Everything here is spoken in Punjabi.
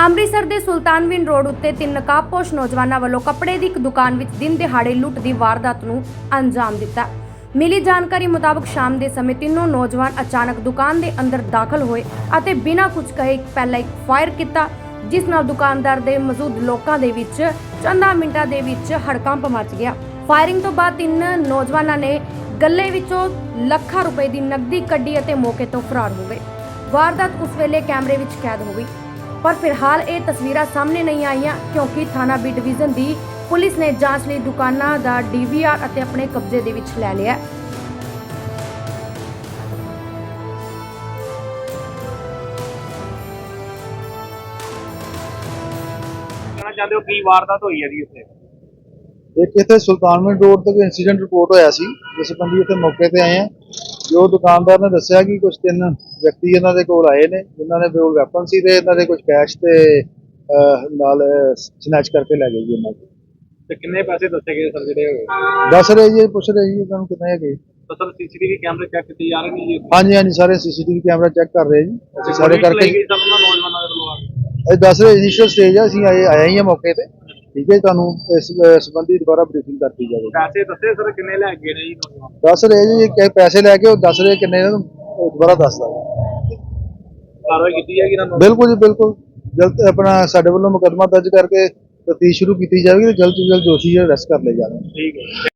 ਅੰਮ੍ਰਿਤਸਰ ਦੇ ਸੁਲਤਾਨਵਿੰਡ ਰੋਡ ਉੱਤੇ ਤਿੰਨ ਨਕਾਬਪੋਸ਼ ਨੌਜਵਾਨਾਂ ਵੱਲੋਂ ਕੱਪੜੇ ਦੀ ਇੱਕ ਦੁਕਾਨ ਵਿੱਚ ਦਿਨ ਦਿਹਾੜੇ ਲੁੱਟ ਦੀ ਵਾਰਦਾਤ ਨੂੰ ਅੰਜਾਮ ਦਿੱਤਾ। ਮਿਲੀ ਜਾਣਕਾਰੀ ਮੁਤਾਬਕ ਸ਼ਾਮ ਦੇ ਸਮੇਂ ਤਿੰਨੋਂ ਨੌਜਵਾਨ ਅਚਾਨਕ ਦੁਕਾਨ ਦੇ ਅੰਦਰ ਦਾਖਲ ਹੋਏ ਅਤੇ ਬਿਨਾਂ ਕੁਝ ਕਹੇ ਪਹਿਲਾਂ ਇੱਕ ਫਾਇਰ ਕੀਤਾ, ਜਿਸ ਨਾਲ ਦੁਕਾਨਦਾਰ ਦੇ ਮੌਜੂਦ ਲੋਕਾਂ ਦੇ ਵਿੱਚ ਚੰਦਾਂ ਮਿੰਟਾਂ ਦੇ ਵਿੱਚ ਹੜਕੰਪ ਮਚ ਗਿਆ। ਫਾਇਰਿੰਗ ਤੋਂ ਬਾਅਦ ਤਿੰਨ ਨੌਜਵਾਨਾਂ ਨੇ ਗੱਲੇ ਵਿੱਚੋਂ ਲੱਖਾਂ ਰੁਪਏ ਦੀ ਨਕਦੀ ਕੱਢੀ ਅਤੇ ਮੌਕੇ ਤੋਂ ਫਰਾਰ ਹੋ ਗਏ। ਵਾਰਦਾਤ ਉਸ ਵੇਲੇ ਕੈਮਰੇ ਵਿੱਚ ਕੈਦ ਹੋ ਗਈ। ਪਰ ਫਿਲਹਾਲ ਇਹ ਤਸਵੀਰਾਂ ਸਾਹਮਣੇ ਨਹੀਂ ਆਈਆਂ ਕਿਉਂਕਿ ਥਾਣਾ ਬੀ ਡਿਵੀਜ਼ਨ ਦੀ ਪੁਲਿਸ ਨੇ ਜਾਂਚ ਲਈ ਦੁਕਾਨਾਂ ਦਾ ਡੀਵੀਆਰ ਅਤੇ ਆਪਣੇ ਕਬਜ਼ੇ ਦੇ ਵਿੱਚ ਲੈ ਲਿਆ ਹੈ। ਕਹਿਣਾ ਚਾਹੁੰਦੇ ਹੋ ਕੀ ਵਾਰਦਾਤ ਹੋਈ ਹੈ ਜੀ ਉੱਥੇ ਇੱਕ ਇੱਥੇ ਸੁਲਤਾਨਵਿੰਡ ਰੋਡ ਤੇ ਇਨਸੀਡੈਂਟ ਰਿਪੋਰਟ ਹੋਇਆ ਸੀ ਜਿਸ ਸੰਬੰਧੀ ਇੱਥੇ ਮੌਕੇ ਤੇ ਆਏ ਆ ਜੋ ਦੁਕਾਨਦਾਰ ਨੇ ਦੱਸਿਆ ਕਿ ਕੁਝ ਤਿੰਨ ਵਿਅਕਤੀ ਇਹਨਾਂ ਦੇ ਕੋਲ ਆਏ ਨੇ ਜਿਨ੍ਹਾਂ ਨੇ ਕੋਲ ਵੈਪਨ ਸੀ ਤੇ ਇਹਨਾਂ ਦੇ ਕੁਝ ਕੈਸ਼ ਤੇ ਨਾਲ ਸਨੈਚ ਕਰਕੇ ਲੈ ਗਏ ਜੀ ਇਹਨਾਂ ਕੋਲ ਤੇ ਕਿੰਨੇ ਪੈਸੇ ਦੱਸੇ ਗਏ ਸਰ ਜਿਹੜੇ ਦੱਸ ਰਹੇ ਜੀ ਪੁੱਛ ਰਹੇ ਜੀ ਇਹਨਾਂ ਨੂੰ ਕਿੰਨੇ ਹੈਗੇ। ਤਾਂ ਸਰ ਸੀਸੀਟੀਵੀ ਕੈਮਰੇ ਚੈੱਕ ਕੀਤੇ ਜਾ ਰਹੇ ਨੇ ਜੀ? ਹਾਂਜੀ ਹਾਂਜੀ ਸਾਰੇ ਸੀਸੀਟੀਵੀ ਕੈਮਰਾ ਚੈੱਕ ਕਰ ਰਹੇ ਜੀ। ਅਸੀਂ ਸਾਰੇ ਕਰਕੇ ਦੇ। ਅਸੀਂ ਦੱਸ ਰਹੇ ਇਨੀਸ਼ੀਅਲ ਸਟੇਜ ਆ ਅਸੀਂ ਆਏ ਆਏ ਹੀ ਆ ਮੌਕੇ ਤੇ। ਠੀਕ ਹੈ ਤੁਹਾਨੂੰ ਇਸ ਅਹ, ਸੰਬੰਧੀ ਦੁਬਾਰਾ ਬਰੀਫਿੰਗ ਕਰਤੀ ਜਾਵੇਗੀ। ਪੈਸੇ ਦੱਸੇ ਸਰ ਕਿੰਨੇ ਲੈ ਗਏ ਨੇ ਜੀ ਨੌਜਵਾਨ ਦੱਸ ਰਹੇ ਜੀ ਕਿ ਪੈਸੇ ਲੈ ਕੇ ਉਹ ਦੱਸ ਰਹੇ ਕਿੰਨੇ ਇਹਨਾਂ ਨੂੰ ਉਹ ਦੁਬਾਰਾ ਦੱਸ ਦਾਂਗੇ। ਕਾਰਵਾਈ ਕੀਤੀ ਜਾਏਗੀ ਇਹਨਾਂ ਨੂੰ? ਬਿਲਕੁਲ ਜੀ ਬਿਲਕੁਲ। ਜਲਦ ਆਪਣਾ ਸਾਡੇ ਵੱਲੋਂ ਮੁਕੱਦਮਾ ਦਰਜ ਕਰਕੇ ਤਫਤੀਸ਼ ਸ਼ੁਰੂ ਕੀਤੀ ਜਾਵੇਗੀ ਤੇ ਜਲਦ ਤੋਂ ਜਲਦ ਦੋਸ਼ੀ ਅਰੈਸਟ ਕਰ ਲਏ ਜਾਣਗੇ ਠੀਕ ਹੈ